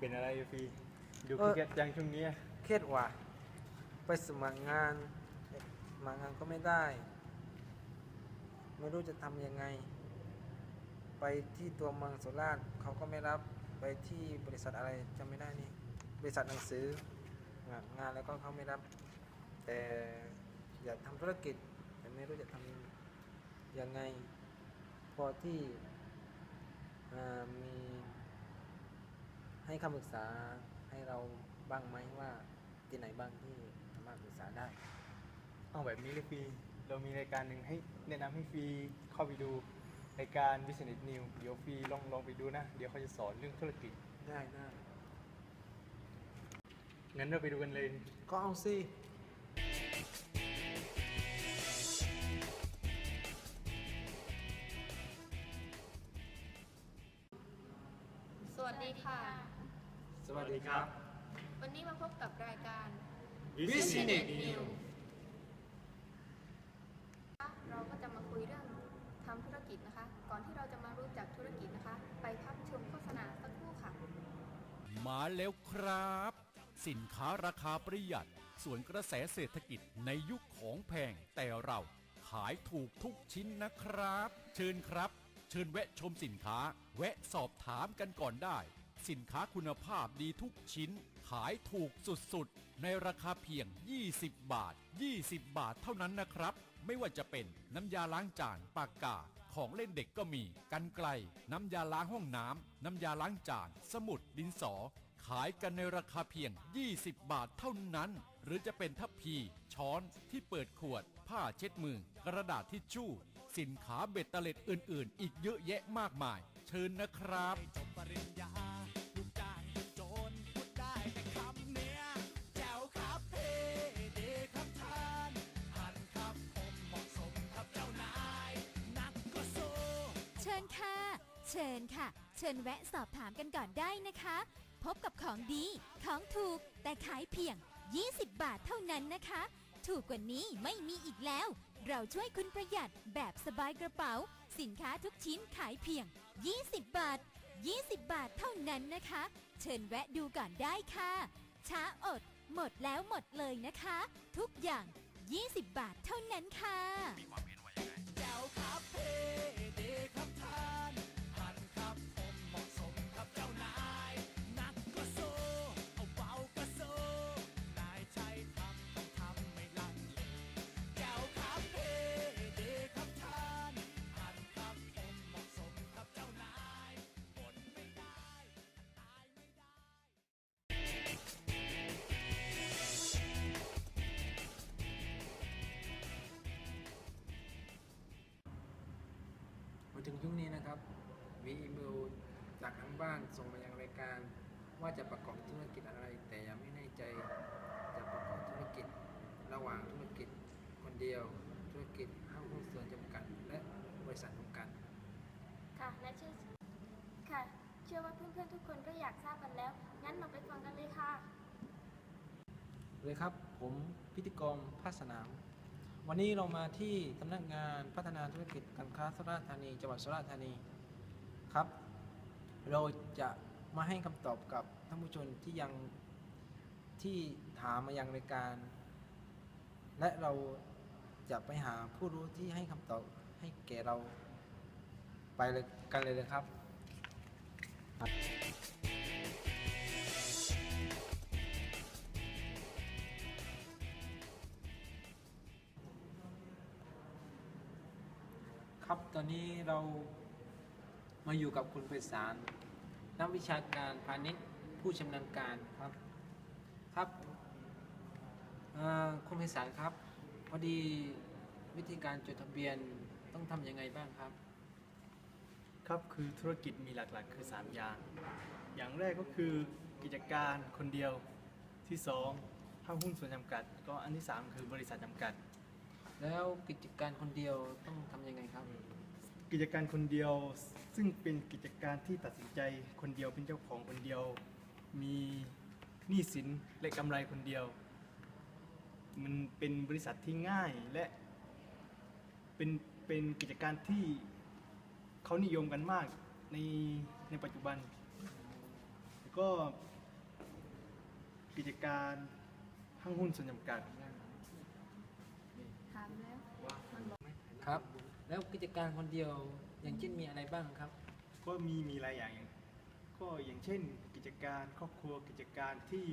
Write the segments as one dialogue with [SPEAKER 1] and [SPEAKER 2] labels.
[SPEAKER 1] เป็นอะไรอะฟีดู
[SPEAKER 2] เออ
[SPEAKER 1] เครียดจังช่วงเนี้ย
[SPEAKER 2] เครียดว่ะไปสมัครงานสมัครงานก็ไม่ได้ ไม่รู้จะทำยังไง ไปที่ตัวเมืองสุราษฎร์เขาก็ไม่รับไปที่บริษัทอะไรจำไม่ได้นี่ บริษัทหนังสืองานงานแล้วก็เขาไม่รับ แต่อยากทำธุรกิจ แต่ไม่รู้จะทำยังไง พอที่อ่ามี ให้คำปรึกษาให้เราบ้างไหมว่าที่ไหนบ้างที่สามารถปรึกษาได้
[SPEAKER 1] เอาแบบนี้เลยฟีเรามีรายการหนึ่งให้แนะนำให้ฟีเข้าไปดูรายการ Business New เดี๋ยวฟีลองลองไปดูนะ เดี๋ยวเขาจะสอนเรื่องธุรกิจ
[SPEAKER 2] ได้ได้
[SPEAKER 1] งั้นเราไปดูกันเลย
[SPEAKER 2] ก็เอาสิ
[SPEAKER 3] สวัสดีค่ะ
[SPEAKER 2] สวัสดีครับ
[SPEAKER 3] วันนี้มาพบกับรายการ
[SPEAKER 2] Business
[SPEAKER 3] New เราก็จะมาคุยเรื่องทำธุรกิจนะคะ ก่อนที่เราจะมารู้จักธุรกิจนะคะ ไปพักชมโฆษณาสักครู่ค่ะ
[SPEAKER 4] มาแล้วครับ สินค้าราคาประหยัด ส่วนกระแสเศรษฐกิจในยุคของแพง แต่เราขายถูกทุกชิ้นนะครับ เชิญครับ เชิญแวะชมสินค้า แวะสอบถามกันก่อนได้ สินค้าคุณภาพดีทุกชิ้น ขายถูกสุดๆ ในราคาเพียง 20 บาท 20 บาทเท่านั้นนะครับ ไม่ว่าจะเป็นน้ำยาล้างจานปากกา ของเล่นเด็กก็มี กันไกล น้ำยาล้างห้องน้ำ น้ำยาล้างจาน สมุด ดินสอ ขายกันในราคาเพียง 20 บาทเท่านั้น หรือจะเป็นทัพพี ช้อนที่เปิดขวด ผ้าเช็ดมือ กระดาษทิชชู่ สินค้าเบ็ดเตล็ดอื่น ๆ อีกเยอะแยะมากมาย เชิญนะครับ
[SPEAKER 5] เชิญแวะสอบถามกันก่อนได้นะคะ พบกับของดี ของถูก แต่ขายเพียง 20 บาทเท่านั้นนะคะ ถูกกว่านี้ไม่มีอีกแล้ว เราช่วยคุณประหยัดแบบสบายกระเป๋า สินค้าทุกชิ้นขายเพียง 20 บาท 20 บาทเท่านั้นนะคะ เชิญแวะดูก่อนได้ค่ะ ช้าอด หมดแล้วหมดเลยนะคะ ทุกอย่าง 20 บาทเท่านั้นค่ะ
[SPEAKER 2] มา ถึงช่วงนี้นะครับมีอีเมลจากทางบ้านส่งมายังรายการ ว่าจะประกอบธุรกิจอะไร แต่ยังไม่แน่ใจจะประกอบธุรกิจระหว่างธุรกิจคนเดียว ธุรกิจห้างหุ้นส่วนจำกัด และบริษัทจำกัด
[SPEAKER 3] ค่ะและเชื่อค่ะเชื่อว่าเพื่อนๆทุกคนก็อยากทราบกันแล้ว งั้นเราไปฟังกันเลยค่ะ
[SPEAKER 2] เลยครับ ผมพิธีกรภาคสนาม วันนี้เรามาที่สำนักงานพัฒนาธุรกิจการค้าสุราษฎร์ธานี จังหวัดสุราษฎร์ธานีครับ เราจะมาให้คำตอบกับท่านผู้ชมที่ยังที่ถามมายังรายการ และเราจะไปหาผู้รู้ที่ให้คำตอบให้แก่เราไปเลยกันเลยนะครับ ตอนนี้เรามาอยู่กับคุณไพศาลนักวิชาการพาณิชย์ผู้ชำนาญการครับครับเอ่อคุณไพศาลครับ พอดีวิธีการจดทะเบียนต้องทำยังไงบ้างครับ
[SPEAKER 1] ครับคือธุรกิจมีหลักๆ คือ 3 อย่าง อย่างแรกก็คือกิจการคนเดียวที่2ห้างหุ้นส่วนจำกัด ก็อันที่ 3 คือบริษัทจำกัด
[SPEAKER 2] แล้วกิจการคนเดียวต้องทำยังไงครับ
[SPEAKER 1] กิจการคนเดียว ซึ่งเป็นกิจการที่ตัดสินใจคนเดียวเป็นเจ้าของคนเดียว มีหนี้สินและกำไรคนเดียว มันเป็นบริษัทที่ง่ายและเป็นเป็นกิจการที่เขานิยมกันมากในในปัจจุบันแล้วก็กิจการห้างหุ้นส่วนจำกัด
[SPEAKER 3] ถามแล้วมันบอก
[SPEAKER 2] ครับ แล้วกิจการคนเดียวอย่างเช่นมีอะไรบ้างครับ
[SPEAKER 1] ก็มีมีหลายอย่างอย่าง ก็อย่างเช่น กิจการครอบครัวกิจการที่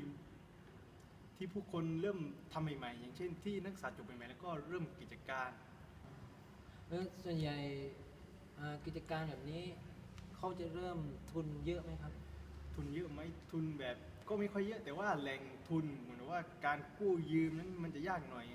[SPEAKER 1] ที่ผู้คนเริ่มทำใหม่ๆ อย่างเช่น ที่นักศึกษาจบใหม่ๆแล้วก็เริ่มกิจการ
[SPEAKER 2] แล้วส่วนใหญ่อ่ากิจการแบบนี้เขาจะเริ่มทุนเยอะไหมครับ
[SPEAKER 1] ทุนเยอะไหมทุนแบบก็ไม่ค่อยเยอะ แต่ว่าแหล่งทุนเหมือนว่าการกู้ยืมนั้นมันจะยากหน่อย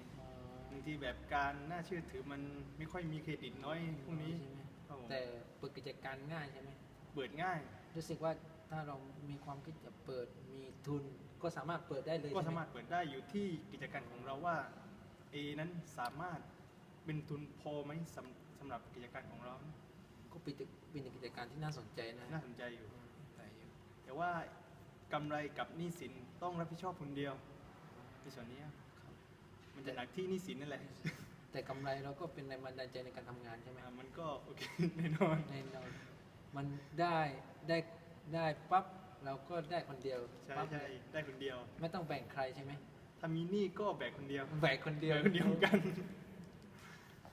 [SPEAKER 1] บางทีแบบการน่าเชื่อถือมันไม่ค่อยมีเครดิตน้อยพวกนี้
[SPEAKER 2] ใช่ไหม
[SPEAKER 1] ครับผม
[SPEAKER 2] แต่เปิดกิจการง่ายใช่ไหม
[SPEAKER 1] เปิดง่าย
[SPEAKER 2] รู้สึกว่าถ้าเรามีความคิดจะเปิดมีทุนก็สามารถเปิดได้เลย
[SPEAKER 1] ก็
[SPEAKER 2] ใช่ไห
[SPEAKER 1] สามารถเปิดได้อยู่ที่กิจการของเราว่า A นั้นสามารถเป็นทุนพอไหมสำสำหรับกิจการของเรา
[SPEAKER 2] ก็เป็นเป็นกิจการที่น่าสนใจนะ
[SPEAKER 1] น่าสนใจอยู่
[SPEAKER 2] แต่อยู่
[SPEAKER 1] แต่ว่ากำไรกับหนี้สินต้องรับผิดชอบคนเดียวในส่วนนี้ มันจะหนักที่หนี้สินนั่นแหละ
[SPEAKER 2] แต่กำไรเราก็เป็นแรงบันดาลใจในการทำงานใช่ไหม
[SPEAKER 1] อ่ามันก็โอเคแน่นอน
[SPEAKER 2] แน่นอนมันได้ได้ได้ปั๊บเราก็ได้คนเดียว
[SPEAKER 1] ใช่
[SPEAKER 2] ปั๊บ
[SPEAKER 1] ใช่ได้คนเดียว
[SPEAKER 2] ไม่ต้องแบ่งใครใช่ไหม
[SPEAKER 1] ถ้ามีหนี้ก็แบกคนเดียว
[SPEAKER 2] แบ่งคนเดียว
[SPEAKER 1] แบกคนเดียวเหมือนกัน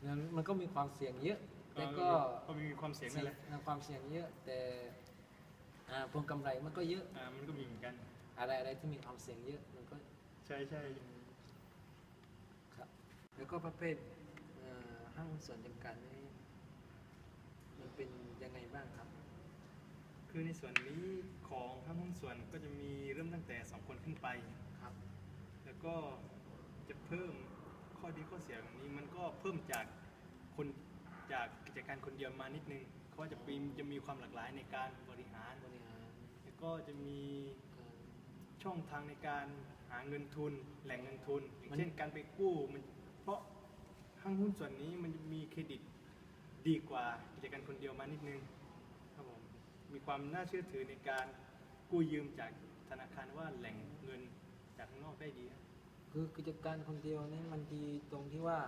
[SPEAKER 2] งั้นมันก็มีความเสี่ยงเยอะแต่ก็
[SPEAKER 1] ก็มีความเสี่ยงนั่นแหละ
[SPEAKER 2] ความเสี่ยงเยอะแต่อ่าผลกำไรมันก็เยอะ
[SPEAKER 1] อ่ามันก็มีเหมือนกัน
[SPEAKER 2] อะไรอะไรที่มีความเสี่ยงเยอะมันก็
[SPEAKER 1] ใช่ใช่
[SPEAKER 2] ครับ แล้วก็ประเภทเอ่อห้างหุ้นส่วนจำกัดนี่มันเป็นยังไงบ้างครับ
[SPEAKER 1] คือในส่วนนี้ของห้างหุ้นส่วนก็จะมีเริ่มตั้งแต่ 2 คนขึ้นไป
[SPEAKER 2] ครับ
[SPEAKER 1] แล้วก็จะเพิ่มข้อดีข้อเสียแบบนี้มันก็เพิ่มจากคนจากกิจการคนเดียวมานิดนึงเขาจะมีจะมีความหลากหลายในการบริหาร
[SPEAKER 2] บริหาร
[SPEAKER 1] แล้วก็จะมี
[SPEAKER 2] การ
[SPEAKER 1] ช่องทางในการหาเงินทุน แหล่งเงินทุน อย่าง
[SPEAKER 2] มัน
[SPEAKER 1] เช่นการไปกู้มันเพ ราะห้างหุ้นส่วนนี้มันจะมีเครดิตดีกว่ากิจการคนเดียวมานิดนึงครับผมมีความน่าเชื่อถือในการกู้ยืมจากธนาคารว่าแหล่งเงินจากข้างนอกได้ดี
[SPEAKER 2] คือกิจการคนเดียวนี่มันดีตรงที่ว่า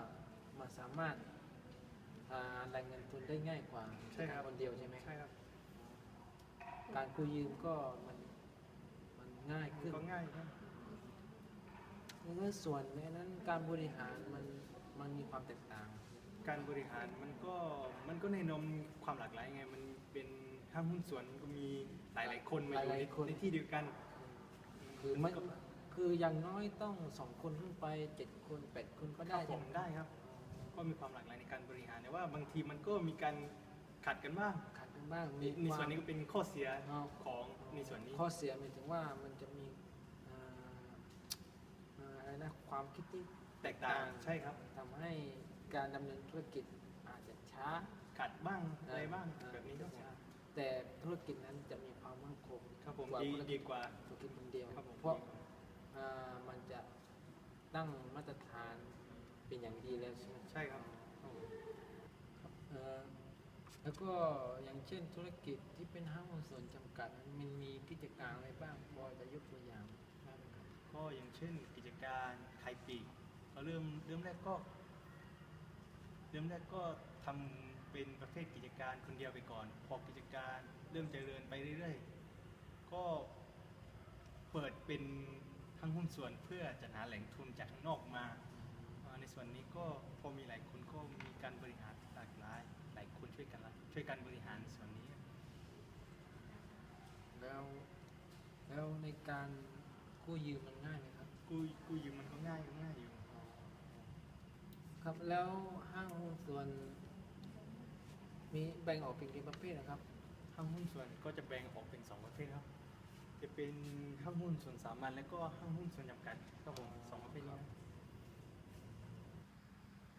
[SPEAKER 2] มันสามารถหาแหล่งเงินทุนได้ง่ายกว่า
[SPEAKER 1] ใช่ครับ
[SPEAKER 2] กิจกาคนเดียวใช่ไหม
[SPEAKER 1] ใช่ครับ
[SPEAKER 2] การกู้ยืมก็มันมันง่าย
[SPEAKER 1] มัน
[SPEAKER 2] ขึ้น
[SPEAKER 1] ก็ง่ายครับ
[SPEAKER 2] แล้วก็ส่วนในนั้นการบริหารมันมันมีความแตกต่าง
[SPEAKER 1] การบริหารมันก็มันก็ในนมความหลากหลายไง มันเป็นห้างหุ้นส่วนมันก็มีหลายๆคนมาอยู่
[SPEAKER 2] หลาย
[SPEAKER 1] ใน
[SPEAKER 2] ๆคน
[SPEAKER 1] ในที่เดียวกัน
[SPEAKER 2] คือไม่คืออย่างน้อยต้องสองคนขึ้นไปเจ็ดคนแปดคนก็
[SPEAKER 1] ค
[SPEAKER 2] ได้
[SPEAKER 1] รับผ
[SPEAKER 2] ใช่
[SPEAKER 1] ม
[SPEAKER 2] ไหม
[SPEAKER 1] ได้ครับ ก็มีความหลากหลายในการบริหารแต่ว่าบางทีมันก็มีการขัดกันบ้าง
[SPEAKER 2] ขัดกันบ้าง
[SPEAKER 1] ใน
[SPEAKER 2] มี
[SPEAKER 1] ใน
[SPEAKER 2] ควา
[SPEAKER 1] ส่วน
[SPEAKER 2] ม
[SPEAKER 1] นี้ก็เป็นข้อเสีย
[SPEAKER 2] อ๋อ
[SPEAKER 1] ของในส่วนนี้
[SPEAKER 2] ข้อเสียหมายถึงว่ามันจะมีอ่า อ่าอะไรนะความคิดที่
[SPEAKER 1] แตกต่างใช่ครับ
[SPEAKER 2] ทำให้การดำเนินธุรกิจอาจจะช้า
[SPEAKER 1] ขัดบ้างอะไรบ้าง
[SPEAKER 2] อ่
[SPEAKER 1] แบบนี้ก็
[SPEAKER 2] ช้าแต่ธุรกิจนั้นจะมีความมั่นคง
[SPEAKER 1] ครับผม
[SPEAKER 2] กว่า
[SPEAKER 1] ดี
[SPEAKER 2] ธุร
[SPEAKER 1] ดี
[SPEAKER 2] กิจ
[SPEAKER 1] กว่า
[SPEAKER 2] ธุรกิจคนเดียว
[SPEAKER 1] ครับผม
[SPEAKER 2] เพราะอ่ามันจะตั้งมาตรฐานเป็นอย่างดีแล้วใช่ไหม
[SPEAKER 1] ใช่ครับ
[SPEAKER 2] ครับเอ่อแล้วก็อย่างเช่นธุรกิจที่เป็นห้างหุ้นส่วนจำกัดนั้นมันมีกิจการอะไรบ้างพอจะยกตัวอย่างได้ไหมครับ
[SPEAKER 1] ก็อย่างเช่นกิจ การขายปลีกก็เริ่มเริ่มแรกก็ เริ่มแรกก็ทำเป็นประเภทกิจการคนเดียวไปก่อน พอกิจการเริ่มเจริญไปเรื่อยๆ ก็เปิดเป็นทั้งหุ้นส่วนเพื่อจะหาแหล่งทุนจากข้างนอกมา ในส่วนนี้ก็พอมีหลายคนก็มีการบริหารหลากหลาย หลายคนช่วยกันช่วยกันบริหารส่วนนี้
[SPEAKER 2] แล้วแล้วในการกู้ยืมมันง่ายไหม
[SPEAKER 1] กู้กู้ยืมมันก็ง่ายก็ง่ายอยู่
[SPEAKER 2] ครับแล้วห้างหุ้นส่วน มีแบ่งออกเป็นกี่ประเภทนะครับ
[SPEAKER 1] ห้างหุ้นส่วนก็จะแบ่งออกเป็นสองประเภทครับ จะเป็นห้างหุ้นส่วนสามัญและก็ห้างหุ้นส่วนจำกัดครับผมสองประเภทนี้นะ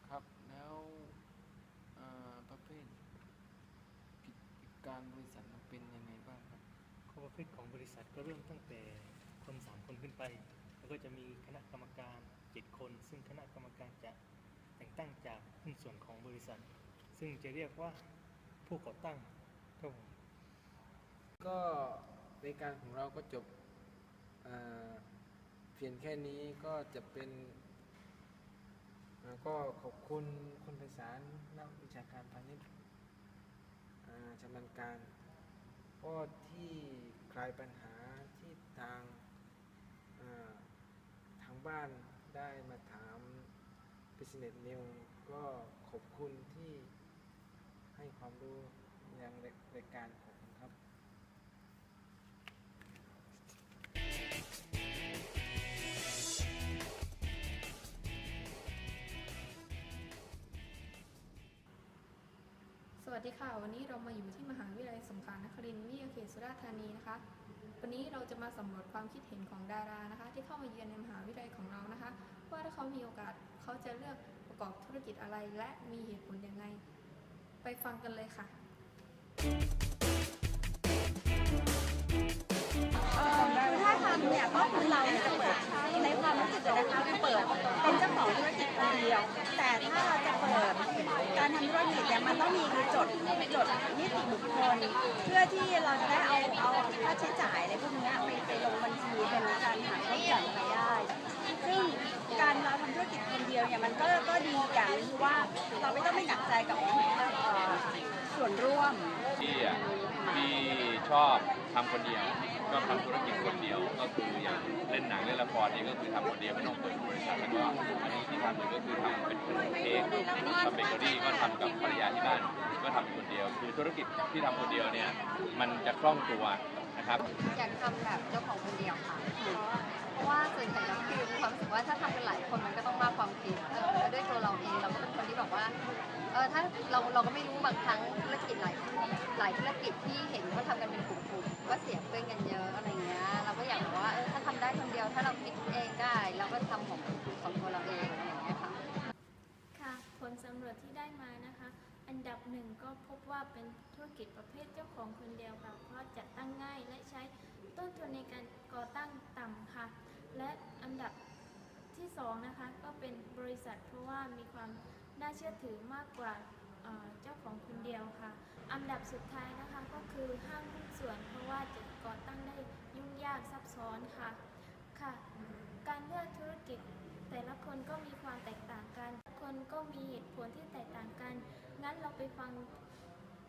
[SPEAKER 2] ครับแล้วประเภทกิจการบริษัทมันเป็นยังไงบ้างครับ
[SPEAKER 1] ข้อประเภทของบริษัทก็เริ่มตั้งแต่คนสามคนขึ้นไป แล้วก็จะมีคณะกรรมการเจ็ดคน ซึ่งคณะกรรมการจะแต่งตั้งจากหุ้นส่วนของบริษัท ซึ่งจะเรียกว่าผู้ก่อตั้งครับผม
[SPEAKER 2] ก็รายการของเราก็จบเพียงแค่นี้ก็จะเป็นก็ขอบคุณคนภาษานนักวิชาการพาณิชย์อ่าชำนาญการก็ที่คลายปัญหาที่ทาง บ้านได้มาถาม Business New ก็ขอบคุณที่ให้ความรู้อย่างรายการผมครับ
[SPEAKER 3] สวัสดีค่ะ วันนี้เรามาอยู่ที่มหาวิทยาลัยสงขลานครินทร์วิทยาเขตสุราษฎร์ธานีนะคะ วันนี้เราจะมาสำรวจความคิดเห็นของดารานะคะ ที่เข้ามาเยือนในมหาวิทยาลัยของเรานะคะ ว่าถ้าเขามีโอกาสเขาจะเลือกประกอบธุรกิจอะไร และมีเหตุผลยังไง ไปฟังกันเลยค่ะำ
[SPEAKER 6] เนี่ยก็คือเราเนี่ยจะเปิดในความรู้สึกนะคะคือเปิดเป็นเจ้าของธุรกิจคนเดียว แต่ถ้าเราจะเปิดการทำธุรกิจเนี่ยมันต้องมีจดจดนิติบุคคล เพื่อที่เราจะได้เอาเอาค่าใช้จ่ายอะไรพวกนี้ไปไปลงบัญชีเป็นการหักลดหย่อนราได้ซึ่งการเราทำธุรกิจคนเดียวเนี่ยมันก็ก็ดีอย่างคือว่าเราไม่ต้องไปหนักใจกับเอ่อส่วนร่วม
[SPEAKER 7] ที่ที่ชอบทำคนเดียว ชอบทำธุรกิจคนเดียวก็คืออย่างเล่นหนังเล่นละครนี่ก็คือทำคนเดียวไม่ต้องเปิดบริษัทแล้วก็อันนี้ที่ทำเลยก็คือทำเป็นขนมเค้กทำเบเกอรี่ก็ทำกับภรรยาที่บ้านก็ทำคนเดียว คือธุรกิจที่ทำคนเดียวเนี่ยมันจะคล่องตัวนะครับ
[SPEAKER 8] อยากทำแบบเจ้าของคนเดียวค่ะเพราะว่าส่วนใหญ่แล้วคือมีความรู้สึกว่าถ้าทำกันหลายคนมันก็ต้องมากความคิดแล้วด้วยตัวเราเองเราก็เป็นคนที่แบบว่าเออถ้าเราเราก็ไม่รู้บางครั้งธุรกิจหลายหลายธุรกิจที่เห็นว่าทำกันเป็นกลุ่มๆ ก็เสียเพื่อนกันเยอะอะไรเงี้ยเราก็อยากบอกว่าเออถ้าทำได้คนเดียว ถ้าเราคิดเองได้ เราก็ทำของของตัวเราเองอะไรเงี้ยค่ะ
[SPEAKER 9] ค่ะผลสำรวจที่ได้มานะคะ อันดับหนึ่งก็พบว่าเป็นธุรกิจประเภทเจ้าของคนเดียวค่ะเพราะจัดตั้งง่ายและใช้ต้นทุนในการก่อตั้งต่ำค่ะ และอันดับที่สองนะคะก็เป็นบริษัทเพราะว่ามีความน่าเชื่อถือมากกว่าเอ่อเจ้าของคนเดียวค่ะ อันดับสุดท้ายนะคะก็คือห้างหุ้นส่วน เพราะว่าจะก่อตั้งได้ยุ่งยากซับซ้อนค่ะค่ะ การเลือกธุรกิจ แต่ละคนก็มีความแตกต่างกัน คนก็มีเหตุผลที่แตกต่างกัน งั้นเราไปฟัง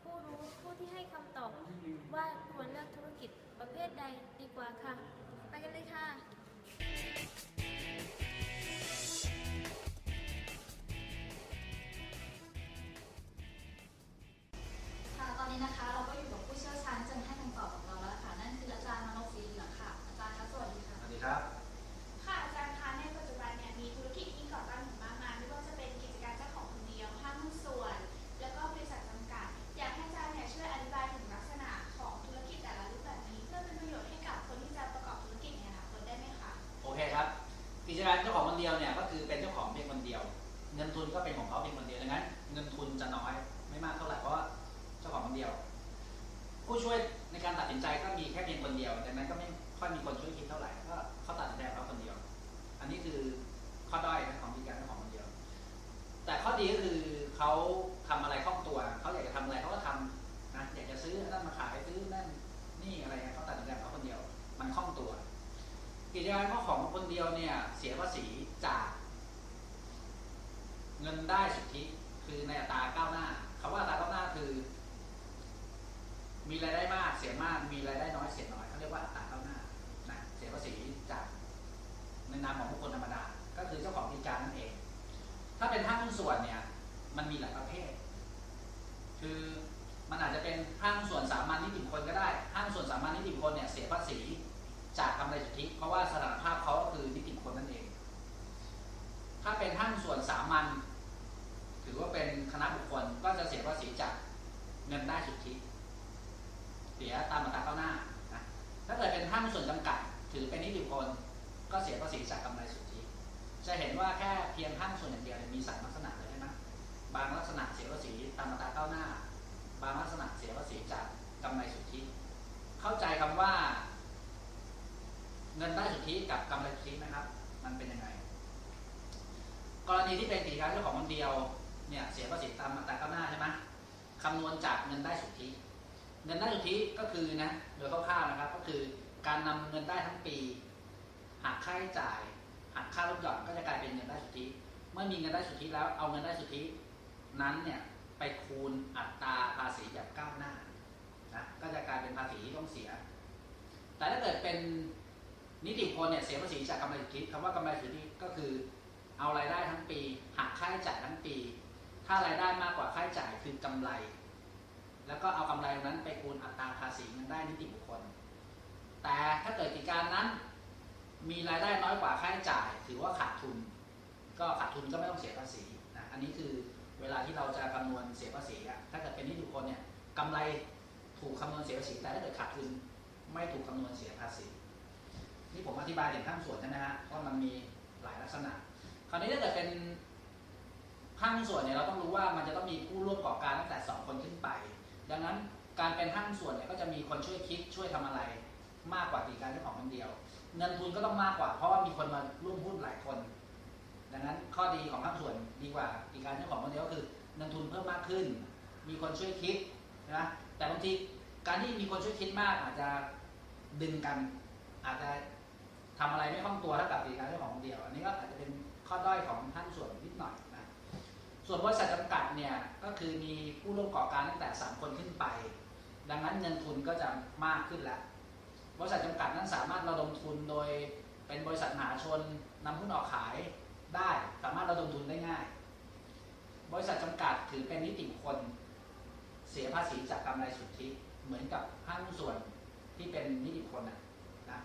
[SPEAKER 9] ผู้รู้ผู้ที่ให้คำตอบว่าควรเลือกธุรกิจประเภทใดดีกว่าค่ะ
[SPEAKER 10] มา
[SPEAKER 9] กมีรายได้
[SPEAKER 11] น้อยเสียน้อยเขาเรียกว่าอัตราก้าหน้านะเสียภาษีจากในนามของบุคคลธรรมดา ก็คือเจ้าของกิจการนั่นเอง ถ้าเป็นห้างหุ้นส่วนเนี่ยมันมีหลายประเภท คือมันอาจจะเป็นห้างส่วนสามัญนิติบุคคลก็ได้ ห้างส่วนสามัญนิติบุคคลเนี่ยเสียภาษีจากกำไรสุทธิเพราะว่าสถานภาพเขาก็คือนิติบุคคลนั่นเอง ถ้าเป็นห้างส่วนสามัญถือว่าเป็นคณะบุคคลก็จะเสียภาษีจากเงินได้สุทธิ ยตามอัตราเก้าหน้านะถ้าเกิดเป็นห้างส่วนจำกัด ถือเป็นนิติบุคคลก็เสียภาษีจากกำไรสุทธิจะเห็นว่าแค่เพียงห้างส่วนอย่างเดียวมีสามลักษณะเลยใช่ไหมบางลักษณะเสียภาษีตามอัตราเก้าหน้า บางลักษณะเสียภาษีจากกำไรสุทธิเข้าใจคำว่า เงินได้สุทธิกับกำไรสุทธินะครับ มันเป็นยังไงกรณีที่เป็นกิจการเจ้าของคนเดียวเนี่ยเสียภาษีตามอัตราเก้าหน้าใช่ไหมคำนวณจากเงินได้สุทธิ เงินได้สุทธิก็คือนะโดยคร่าวๆนะครับ ก็คือการนำเงินได้ทั้งปีหักค่าใช้จ่ายหักค่าลดหย่อนก็จะกลายเป็นเงินได้สุทธิเมื่อมีเงินได้สุทธิแล้วเอาเงินได้สุทธินั้นเนี่ยไปคูณอัตราภาษีแบบก้าวหน้านะก็จะกลายเป็นภาษีที่ต้องเสีย แต่ถ้าเกิดเป็นนิติบุคคลเนี่ยเสียภาษีจากกำไรสุทธิคำว่ากำไรสุทธิก็คือเอารายได้ทั้งปี หักค่าใช้จ่ายทั้งปี ถ้ารายได้มากกว่าค่าใช้จ่ายคือกำไร แล้วก็เอากำไรนั้นไปคูณอัตราภาษีเงินได้นิติบุคคล แต่ถ้าเกิดกิจการนั้น มีรายได้น้อยกว่าค่าใช้จ่าย ถือว่าขาดทุน ก็ขาดทุนก็ไม่ต้องเสียภาษีนะอันนี้คือเวลาที่เราจะคำนวณเสียภาษีอะถ้าเกิดเป็นนิติบุคคลเนี่ยกำไรถูกคำนวณเสียภาษีแต่ถ้าเกิดขาดทุนไม่ถูกคำนวณเสียภาษีนี่ผมอธิบายถึงข้างส่วนใช่ไหมฮะเพราะมันมีหลายลักษณะ คราวนี้ถ้าเกิดเป็นห้างส่วนเนี่ยเราต้องรู้ว่ามันจะต้องมีผู้ร่วมก่อการตั้งแต่ 2 คนขึ้นไป ดังนั้นการเป็นห้างส่วนเนี่ยก็จะมีคนช่วยคิดช่วยทำอะไร มากกว่ากิจการเจ้าของคนเดียว เงินทุนก็ต้องมากกว่าเพราะว่ามีคนมาร่วมหุ้นหลายคน ดังนั้นข้อดีของห้างส่วนดีกว่ากิจการเจ้าของคนเดียวก็คือเงินทุนเพิ่มมากขึ้น มีคนช่วยคิดนะแต่บางทีการที่มีคนช่วยคิดมากอาจจะดึงกันอาจจะทำอะไรไม่คล่องตัวเท่ากับกิจการเจ้าของคนเดียว อันนี้ก็อาจจะเป็นข้อด้อยของท่านส่วน ส่วนบริษัทจำกัดเนี่ยก็คือมีผู้ร่วมก่อการตั้งแต่ 3 คนขึ้นไป ดังนั้นเงินทุนก็จะมากขึ้นแล้วบริษัทจำกัดนั้นสามารถระดมทุนโดยเป็นบริษัทมหาชนนำหุ้นออกขายได้สามารถระดมทุนได้ง่าย บริษัทจำกัดถือเป็นนิติบุคคลเสียภาษีจากกำไรสุทธิเหมือนกับห้างหุ้นส่วนที่เป็นนิติบุคคลนะนะ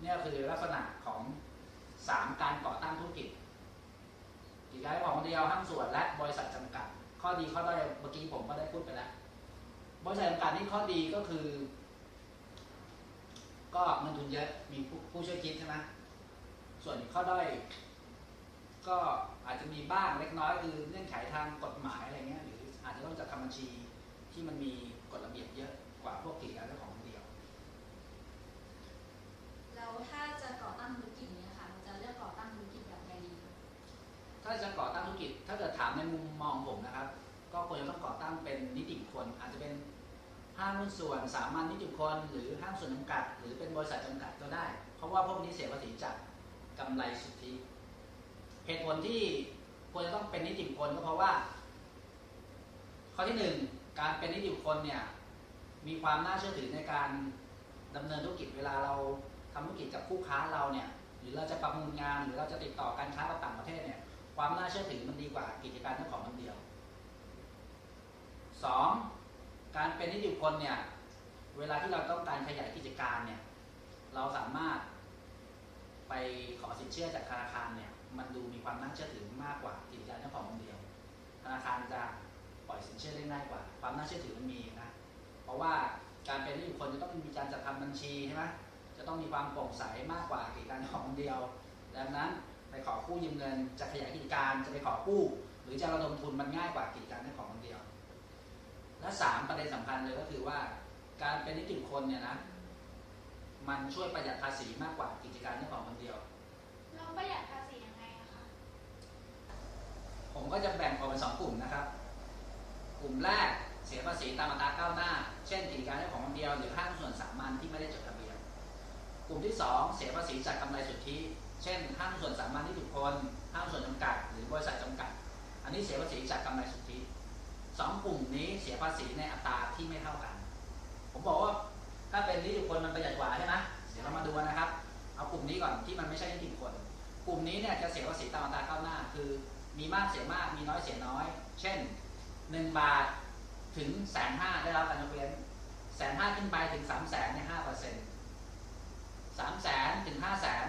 [SPEAKER 11] เนี่ยคือลักษณะของสามการก่อตั้งธุรกิจ กิจการของคนเดียวห้างส่วนและบริษัทจำกัด ข้อดีข้อด้อยเมื่อกี้ผมก็ได้พูดไปแล้วบริษัทจำกัดนี่ข้อดีก็คือ ก็เงินทุนเยอะมีผู้ช่วยคิดใช่ไหมส่วนข้อด้อยก็อาจจะมีบ้างเล็กน้อยคือเงื่อนไขทางกฎหมายอะไรเงี้ยหรืออาจจะต้องจัดทำบัญชีที่มันมีกฎระเบียบเยอะกว่าพวกกิจการเจ้าของคนเดียว
[SPEAKER 10] แล้วถ้าจะก่อตั้ง
[SPEAKER 11] ถ้าจะก่อตั้งธุรกิจ ถ้าเกิดถามในมุมมองผมนะครับ ก็ควรจะต้องก่อตั้งเป็นนิติบุคคลอาจจะเป็นห้างหุ้นส่วนสามัญนิติบุคคลหรือห้างส่วนจำกัด หรือเป็นบริษัทจำกัดก็ได้ เพราะว่าพวกนี้เสียภาษีจากกำไรสุทธิเหตุผลที่ควรจะต้องเป็นนิติบุคคลก็เพราะว่า ข้อที่หนึ่งการเป็นนิติบุคคลเนี่ยมีความน่าเชื่อถือในการดำเนินธุรกิจเวลาเราทำธุรกิจกับคู่ค้าเราเนี่ยหรือเราจะประมูลงานหรือเราจะติดต่อการค้ากับต่างประเทศเนี่ย ความน่าเชื่อถือมันดีกว่ากิจการเจ้าของคนเดียวสองการเป็นนิติบุคคลเนี่ย เวลาที่เราต้องการขยายกิจการเนี่ย เราสามารถไปขอสินเชื่อจากธนาคารเนี่ย มันดูมีความน่าเชื่อถือมากกว่ากิจการเจ้าของคนเดียว ธนาคารจะปล่อยสินเชื่อได้ง่ายกว่า ความน่าเชื่อถือมันมีนะ เพราะว่าการเป็นนิติบุคคลจะต้องมีการจัดทำบัญชีใช่ไหมจะต้องมีความโปร่งใสมากกว่ากิจการของคนเดียว ดังนั้น ไปขอกู้ยืมเงิน จะขยายกิจการจะไปขอกู้ หรือจะระดมทุนมันง่ายกว่ากิจการเจ้าของคนเดียว และสามประเด็นสำคัญเลยก็คือว่า การเป็นนิติบุคคลเนี่ยนะมันช่วยประหยัดภาษีมากกว่ากิจการเจ้าของคนเดียว
[SPEAKER 9] เราประหยัดภาษียังไงอะคะ
[SPEAKER 11] ผมก็จะแบ่งออกเป็นสองกลุ่มนะครับ กลุ่มแรกเสียภาษีตามอัตราก้าวหน้า เช่นกิจการเจ้าของคนเดียว หรือห้างส่วนสามัญที่ไม่ได้จดทะเบียน กลุ่มที่สองเสียภาษีจากกำไรสุทธิ เช่นห้างส่วนสามัญที่ถูกคนห้างส่วนจำกัด หรือบริษัทจำกัด อันนี้เสียภาษีจากกำไรสุทธิสองกลุ่มนี้เสียภาษีในอัตราที่ไม่เท่ากัน ผมบอกว่าถ้าเป็นนิติบุคคลมันประหยัดกว่าใช่ไหมเดี๋ยวเรามาดูนะครับ เอากลุ่มนี้ก่อนที่มันไม่ใช่นิติบุคคล กลุ่มนี้เนี่ยจะเสียภาษีตามอัตราก้าวหน้า คือมีมากเสียมากมีน้อยเสียน้อย เช่น 1 บาทถึงแสนห้าได้รับการยกเว้นแสนห้าขึ้นไปถึง3ามแสนเนี่ยห้าเปอร์เซ็นต์สามแสนถึงห้าแสน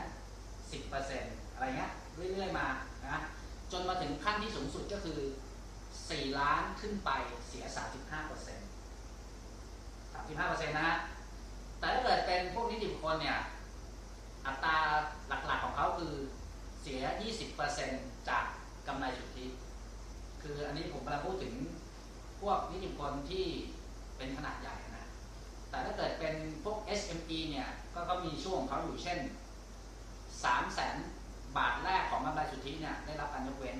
[SPEAKER 11] สิบเปอร์เซ็นต์อะไรเงี้ยเรื่อยๆมานะจนมาถึงขั้นที่สูงสุดก็คือ 4 ล้านขึ้นไปเสีย 35เปอร์เซ็นต์35เปอร์เซ็นต์นะฮะแต่ถ้าเกิดเป็นพวกนิติบุคคลเนี่ย อัตราหลักๆของเขาคือเสีย 20%จากกำไรสุทธิ คืออันนี้ผมกำลังพูดถึงพวกนิติบุคคลที่เป็นขนาดใหญ่นะ แต่ถ้าเกิดเป็นพวก SME เนี่ย ก็ก็มีช่วงของเขาอยู่เช่น 3 0 0แสนบาทแรกของกำไรสุทธิเนี่ยได้รับการยกเว้น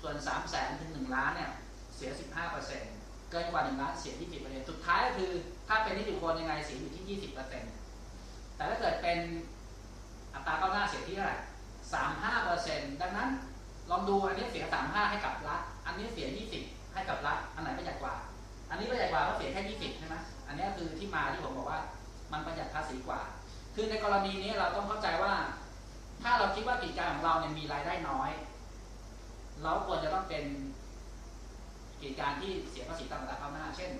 [SPEAKER 11] ส่วน3 0 0แสนถึง1ล้านเนี่ยเสีย15%เปอร์เซ็นต์เกินกว่า1ล้านเสีย20%สุดท้ายก็คือ ถ้าเป็นนิติบุคคลยังไงเสียอยู่ที่20%แต่ถ้าเกิดเป็นอัตราก้าวหน้าเสียที่เท่าไหร่สามห้าเปอร์เซ็นต์ดังนั้นลองดูอันนี้เสียสามห้าให้กับรัฐอันนี้เสียยี่สิบให้กับรัฐอันไหนประหยัดกว่า อันนี้ประหยัดกว่าเพราะเสียแค่ยี่สิบใช่ไหมอันนี้คือที่มาที่ผมบอกว่ามันประหยัดภาษีกว่า คือในกรณีนี้เราต้องเข้าใจว่า ถ้าเราคิดว่ากิจการของเราเนี่ยมีรายได้น้อย เราควรจะต้องเป็นกิจการที่เสียภาษีตามอัตราก้าหน้า เช่น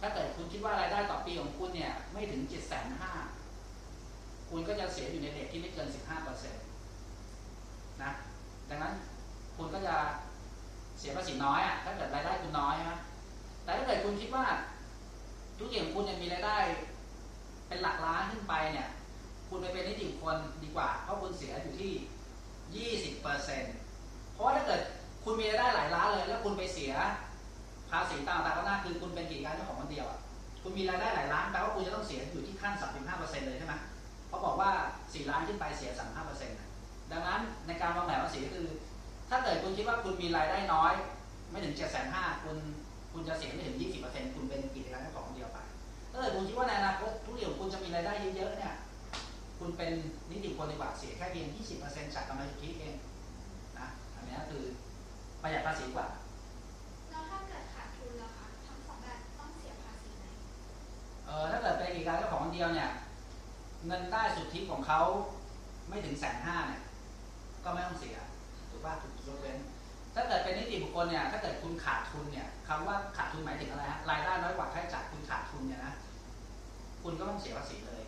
[SPEAKER 11] ถ้าเกิดคุณคิดว่ารายได้ต่อปีของคุณเนี่ยไม่ถึงเจ็ดแสนห้าคุณก็จะเสียอยู่ในเรทที่ไม่เกินสิบห้าเปอร์เซ็นต์นะดังนั้นคุณก็จะเสียภาษีน้อยอะถ้าเกิดรายได้คุณน้อยนะแต่ถ้าเกิดคุณคิดว่าธุรกิจของคุณเนี่ยมีรายได้ เป็นหลักล้านขึ้นไปเนี่ย คุณไปเป็นนิติบุคคลดีกว่า เพราะคุณเสียอยู่ที่ยี่สิบเปอร์เซ็นต์เพราะว่าถ้าเกิดคุณมีรายได้หลายล้านเลย แล้วคุณไปเสียภาษีตามตาก้าวหน้าคือคุณเป็นกิจการเจ้าของคนเดียวอะคุณมีรายได้หลายล้านแปลว่าคุณจะต้องเสียอยู่ที่ขั้น 35เปอร์เซ็นต์เลยใช่ไหมเขาบอกว่า 4 ล้านขึ้นไปเสีย 35เปอร์เซ็นต์ดังนั้นในการวางแผนภาษีคือ ถ้าเกิดคุณคิดว่าคุณมีรายได้น้อย ไม่ถึง 7 5 0 0 0คุณคุณจะเสียไม่ถึง 20เปอร์เซ็นต์คุณเป็นกิจการเจ้าของคนเดียวไปถ้าเกิดคุณคิดว่าในอนาคตธุรกิจของคุณจะมีรายได้เยอะๆเนี่ย คุณเป็นนิติบุคคลดีกว่าเสียแค่เพียง 20%จากกำไรสุทธิเองนะ อันนี้คือประหยัดภาษีกว่า
[SPEAKER 10] แล้วถ้าเกิดขาดทุนล่ะคะทั้งสองแบบต้องเสียภาษีไหม
[SPEAKER 11] เออถ้าเกิดเป็นกิจการเจ้าของคนเดียวเนี่ย เงินได้สุทธิของเขาไม่ถึงแสนห้าเนี่ย ก็ไม่ต้องเสีย ถูกป่ะถูกยกเว้น ถ้าเกิดเป็นนิติบุคคลเนี่ย ถ้าเกิดคุณขาดทุนเนี่ยคำว่าขาดทุนหมายถึงอะไรฮะ รายได้น้อยกว่าค่าใช้จ่ายคุณขาดทุนเนี่ยนะ คุณก็ต้องเสียภาษีเลย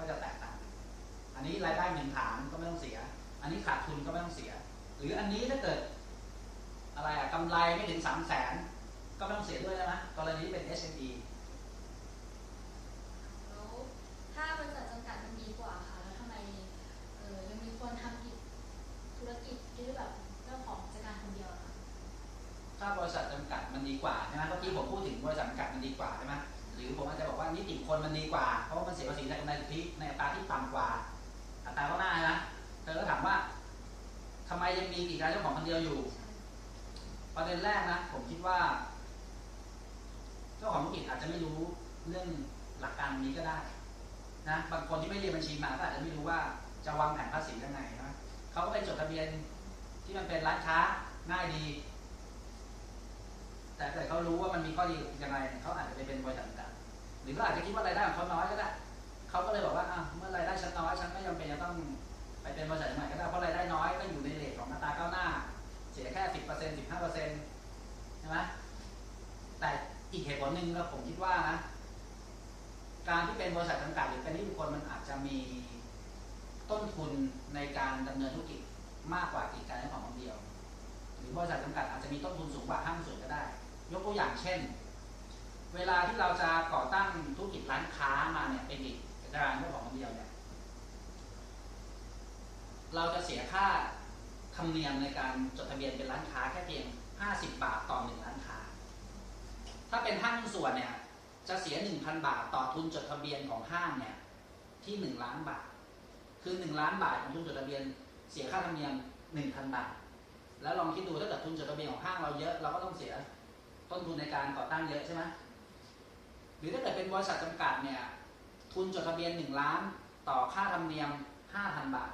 [SPEAKER 11] ก็จะแตกต่าง อันนี้รายได้หนึ่งฐานก็ไม่ต้องเสีย อันนี้ขาดทุนก็ไม่ต้องเสีย หรืออันนี้ถ้าเกิด อะไรอะกำไรไม่ถึงสามแสนก็ไม่ต้องเสียด้วยนะกรณีที่เป็น SME
[SPEAKER 10] แล้วถ้าบริษัทจำกัดมันดีกว่าค่ะแล้วทำไมเออยังมีคนทำกิจธุรกิจที่แบบเจ้าของกิจการคนเดียวล่ะคะ
[SPEAKER 11] ถ้าบริษัทจำกัดมันดีกว่าใช่ไหมเมื่อกี้ผมพูดถึงบริษัทจำกัดมันดีกว่าใช่ไหม หรือผมอาจจะบอกว่านิติคคลมันดีกว่า เพราะว่ามันเสียภาษีในกำไรสุทธิในอัตราที่ต่ำกว่า อัตราก็หน้านะเธอก็ถามว่าทำไมยังมีกิจการเจ้าของคนเดียวอยู่ ประเด็นแรกนะผมคิดว่า เจ้าของธุรกิจอาจจะไม่รู้เรื่องหลักการนี้ก็ได้นะบางคนที่ไม่เรียนบัญชีมาก็อาจจะไม่รู้ว่าจะวางแผนภาษียังไงนะเขาก็ไปจดทะเบียนที่มันเป็นร้านค้าง่ายดี แต่ถ้าเกิดเขารู้ว่ามันมีข้อดียังไงเขาอาจจะไปเป็นบริษัทจำกัด หรือก็อาจจะคิดว่ารายได้ของเขาน้อยก็ได้เขาก็เลยบอกว่าอะเมื่อรายได้ฉันน้อยฉันไม่จำเป็นจะต้องไปเป็นบริษัทใหม่ก็ได้เพราะรายได้น้อยก็อยู่ในเรทของอัตราก้าวหน้า เสียแค่สิบเปอร์เซ็นต์สิบห้าเปอร์เซ็นต์ใช่ไหมแต่อีกเหตุผลหนึ่งก็ผมคิดว่านะการที่เป็นบริษัทจำกัดหรือเป็นนิติบุคคลมันอาจจะมีต้นทุนในการดำเนินธุรกิจมากกว่ากิจการของคนเดียว หรือบริษัทจำกัดอาจจะมีต้นทุนสูงกว่าห้างส่วนก็ได้ ยกตัวอย่างเช่น เวลาที่เราจะก่อตั้งธุรกิจร้านค้ามาเนี่ยเป็นกิจการเจ้าของคนเดียวเนี่ยเราจะเสียค่าธรรมเนียมในการจดทะเบียนเป็นร้านค้าแค่เพียง 50 บาทต่อหนึ่งร้านค้า ถ้าเป็นห้างส่วนเนี่ยจะเสีย 1,000 บาทต่อทุนจดทะเบียนของห้างเนี่ยที่ 1 ล้านบาท คือ 1 ล้านบาทของทุนจดทะเบียน เสียค่าธรรมเนียม 1,000 บาท แล้วลองคิดดูถ้าเกิดทุนจดทะเบียนของห้างเราเยอะเราก็ต้องเสียต้นทุนในการก่อตั้งเยอะใช่ไหม หรือถ้าเกิดเป็นบริษัทจำกัดเนี่ยทุนจดทะเบียน 1 ล้าน ต่อค่าธรรมเนียม 5,000 บาท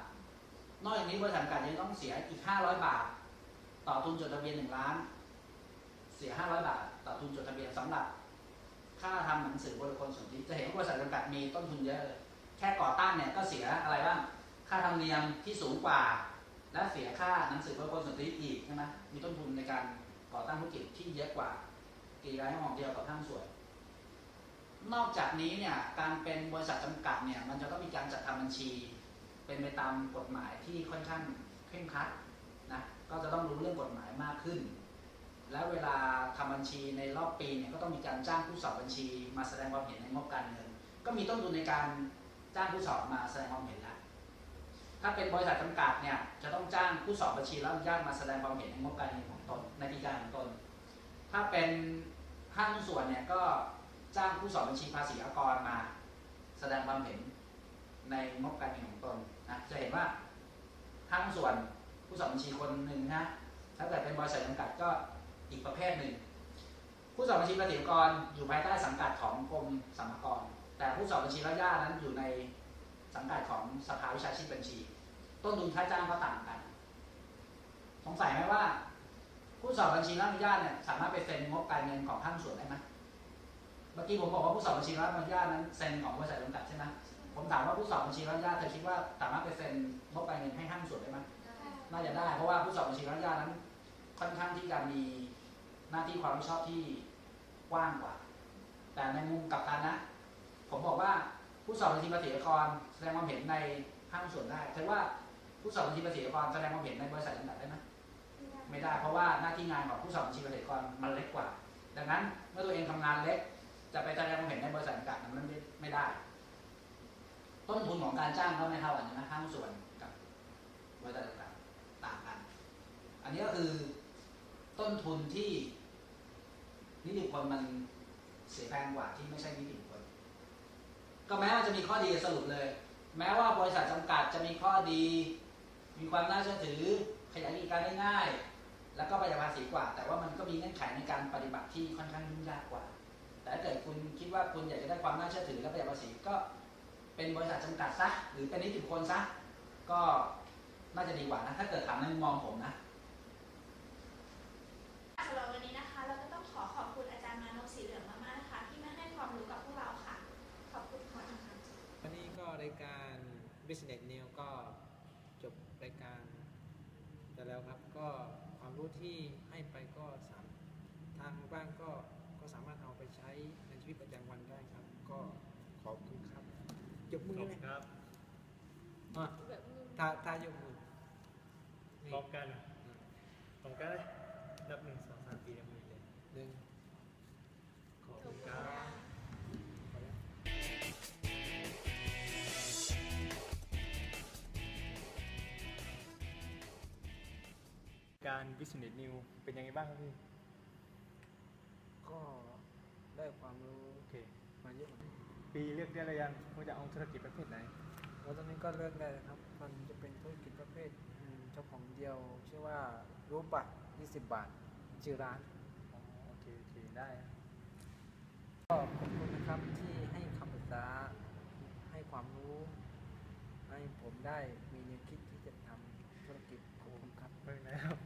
[SPEAKER 11] นอกจากนี้บริษัทจำกัดยังต้องเสียอีก 500 บาท ต่อทุนจดทะเบียน 1 ล้าน เสีย 500 บาท ต่อทุนจดทะเบียนสำหรับ ค่าทำหนังสือบริคลสนธิจะเห็นว่าบริษัทจำกัดมีต้นทุนเยอะเลยแค่ก่อตั้งเนี่ยก็เสียอะไรบ้างค่าธรรมเนียมที่สูงกว่า และเสียค่าหนังสือบริคลสนธิอีกใช่ไหมมีต้นทุนในการก่อตั้งธุรกิจที่เยอะกว่ากิจการของเดียวกับห้างส่วน นอกจากนี้เนี่ยการเป็นบริษัทจำกัดเนี่ยมันจะต้องมีการจัดทำบัญชี เป็นไปตามกฎหมายที่ค่อนข้างเคร่งครัดนะก็จะต้องรู้เรื่องกฎหมายมากขึ้น แล้วเวลาทำบัญชีในรอบปีเนี่ยก็ต้องมีการจ้างผู้สอบบัญชี มาแสดงความเห็นในงบการเงิน ก็มีต้นทุนในการจ้างผู้สอบมาแสดงความเห็นแล้วถ้าเป็นบริษัทจำกัดเนี่ยจะต้องจ้างผู้สอบบัญชีแล้วอนุญาตมาแสดงความเห็นในงบการเงินของตนในกิจการของตน ถ้าเป็นห้างส่วนเนี่ยก็ จ้างผู้สอบบัญชีภาษีอากรมา แสดงความเห็นในงบการเงินของตนนะจะเห็นว่าห้งส่วนผู้สอบบัญชีคนหนึ่งนะถ้าเกิดเป็นบริษัทจำกัดก็อีกประเภทหนึ่ง ผู้สอบบัญชีภาษีอากรอยู่ภายใต้สังกัดของกรมสรรพากร แต่ผู้สอบบัญชีรายญาตินั้นอยู่ในสังกัดของสภาวิชาชีพบัญชี ต้นทุนค่าจ้างก็ต่างกัน สงสัยไหมว่า ผู้สอบบัญชีรับอนุญาตเนี่ยสามารถไปเซ็นงบการเงินของห้างส่วนได้ไหม มื่อกี้ผมบอกว่าผู้สอบบัญชีรับอนุญาตนั้นเซ็นของบริษัทจำกัดใช่ไหมผมถามว่าผู้สอบบัญชีรัฐญาติเธอคิดว่าสามารถไปเซ็นงบการเงินให้ห้างส่วนได้ไหมน่าจะได้ เพราะว่าผู้สอบบัญชีรัฐญาตินั้น ค่อนข้างที่จะมีหน้าที่ความรับผิดชอบที่กว้างกว่า แต่ในมุมกลับกันนะ ผมบอกว่าผู้สอบบัญชีภาษีกรแสดงความเห็นในห้างส่วนได้แต่ว่าผู้สอบบัญชีภาษีกรแสดงความเห็นในบริษัทจำกัดได้ไหมไม่ได้ เพราะว่าหน้าที่งานของผู้สอบบัญชีภาษีกรมันเล็กกว่า ดังนั้นเมื่อตัวเองทำงานเล็ก จะไปแสดงความเห็นในบริษัทจำกัดนั้นไม่ไม่ได้ ต้นทุนของการจ้างก็ไม่เท่ากันนะห้างส่วนกับบริษัทจำกัดต่างกัน อันนี้ก็คือต้นทุนที่นิติบุคคลมันเสียแพงกว่าที่ไม่ใช่นิติบุคคลก็แม้ว่าจะมีข้อดีสรุปเลย แม้ว่าบริษัทจำกัดจะมีข้อดี มีความน่าเชื่อถือขยายกิจการได้ง่าย แล้วก็ประหยัดภาษีกว่า แต่ว่ามันก็มีเงื่อนไขในการปฏิบัติที่ค่อนข้างยุ่งยากกว่า แต่ถ้าเกิดคุณคิดว่าคุณอยากจะได้ความน่าเชื่อถือและประหยัดภาษีก็เป็นบริษัทจำกัดซะหรือเป็นนิติบุคคลซะก็น่าจะดีกว่านะถ้าเกิดถามในมุมมองผมนะ
[SPEAKER 10] สำหรับวันนี้นะคะ เราก็ต้องขอขอบคุณอาจารย์มานพสีเหลืองมากๆนะคะ ที่มาให้ความรู้กับพวกเราค่ะ ขอบคุณค่ะ
[SPEAKER 2] วันนี้ก็รายการ Business New ก็จบรายการแต่แล้วครับก็ความรู้ที่ให้ไปก็สามทางบ้านก็ก็สามารถเอาไปใช้ในชีวิตประจำวันได้ครับ ก็ขอบคุณครับ ยกมือเลย
[SPEAKER 1] ครับ
[SPEAKER 2] อะถ้าถ้ายกมือนี่
[SPEAKER 1] พร้อมกันพร้อมกันเลยนับหนึ่งสองสามสี่นับมือเลย
[SPEAKER 2] หนึ่ง
[SPEAKER 1] ขอบคุณครับการ Business New เป็นยังไงบ้างครับพี่
[SPEAKER 2] ก็ได้ความรู้
[SPEAKER 1] โอเค
[SPEAKER 2] มาเยอะเหมือนกัน
[SPEAKER 1] ปีเลือกได้แล้วยังว่าจะเอาธุรกิจประเภทไหน
[SPEAKER 2] ว่าตอนนี้ก็เลือกได้แล้ครับ มันจะเป็นธุรกิจประเภทเจ้าของเดียว ชื่อว่ารูปบัตร20 บาท ชื่อร้าน
[SPEAKER 1] โอเคโอเคได้
[SPEAKER 2] ก็ขอบคุณนะครับที่ให้คำปรึกษาให้ความรู้ ให้ผมได้มีแนวคิดที่จะทำธุรกิจขอบคุณครับ
[SPEAKER 1] เลยนะครับ